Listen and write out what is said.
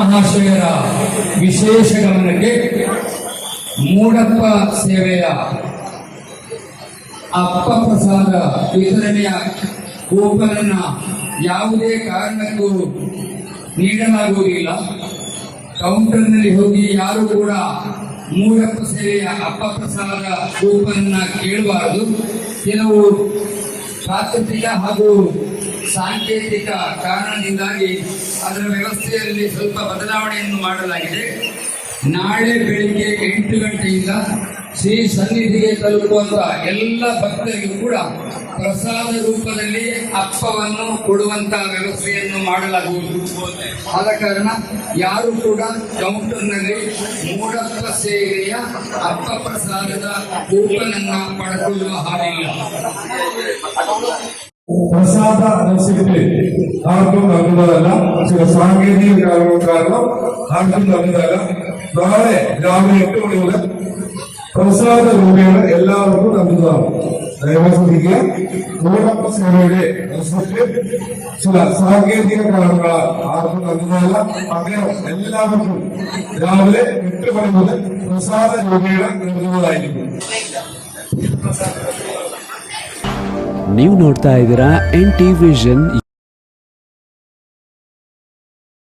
ಮಹಾಶಯರ ವಿಶೇಷ ಗಮನಕ್ಕೆ ಮೂಡಪ್ಪ ಸೇವೆಯ ಅಪ್ಪ ಪ್ರಸಾದ ವಿತರಣೆಯ ಕೂಪನನ್ನ ಯಾವುದೇ ಕಾರಣಕ್ಕೂ ನೀಡಲಾಗುವುದಿಲ್ಲ. ಕೌಂಟರ್ನಲ್ಲಿ ಹೋಗಿ ಯಾರು ಕೂಡ ಮೂಡಪ್ಪ ಸೇವೆಯ ಅಪ್ಪ ಪ್ರಸಾದ ಕೂಪನನ್ನ ಕೇಳಬಾರದು. ಕೆಲವು ಪ್ರಾಕೃತಿಕ ಹಾಗೂ ಸಾಂಕೇತಿಕ ಕಾರಣದಿಂದಾಗಿ ಅದರ ವ್ಯವಸ್ಥೆಯಲ್ಲಿ ಸ್ವಲ್ಪ ಬದಲಾವಣೆಯನ್ನು ಮಾಡಲಾಗಿದೆ. ನಾಳೆ ಬೆಳಿಗ್ಗೆ ಎಂಟು ಗಂಟೆಯಿಂದ ಶ್ರೀ ಸನ್ನಿಧಿಗೆ ತಲುಪುವಂತಹ ಎಲ್ಲ ಭಕ್ತರಿಗೂ ಕೂಡ ಪ್ರಸಾದ ರೂಪದಲ್ಲಿ ಅಪ್ಪವನ್ನು ಕೊಡುವಂತಹ ವ್ಯವಸ್ಥೆಯನ್ನು ಮಾಡಲಾಗುವುದು. ಆದ ಕಾರಣ ಯಾರು ಕೂಡ ಕೌಂಟರ್ನಲ್ಲಿ ಮೂಡಪ್ಪ ಸೇವೆಯ ಅಪ್ಪ ಪ್ರಸಾದದ ಕೂಪನನ್ನ ಪಡೆದುಕೊಳ್ಳುವ ಹಾಗಿಲ್ಲ. പ്രസാദ റെസിപ്റ്റ് ആർക്കും നൽകുന്നതല്ല ചില സാങ്കേതിക കാരണങ്ങൾ കാരണം ആർക്കും നൽകുന്നതല്ല. നാളെ രാവിലെ എട്ട് മണി മുതൽ പ്രസാദ രൂപയുടെ എല്ലാവർക്കും നൽകുന്നതാണ്. ദയവായി ശ്രദ്ധിക്കുക. സേനയുടെ ചില സാങ്കേതിക കാരണങ്ങളാൽ ആർക്കും നൽകുന്നതല്ല. പകരം എല്ലാവർക്കും രാവിലെ എട്ട് മണി മുതൽ പ്രസാദ രൂപയുടെ നൽകുന്നതായിരിക്കും. ನೀವು ನೋಡ್ತಾ ಇದ್ದೀರಾ ಎನ್ ಟಿ ವಿಷನ್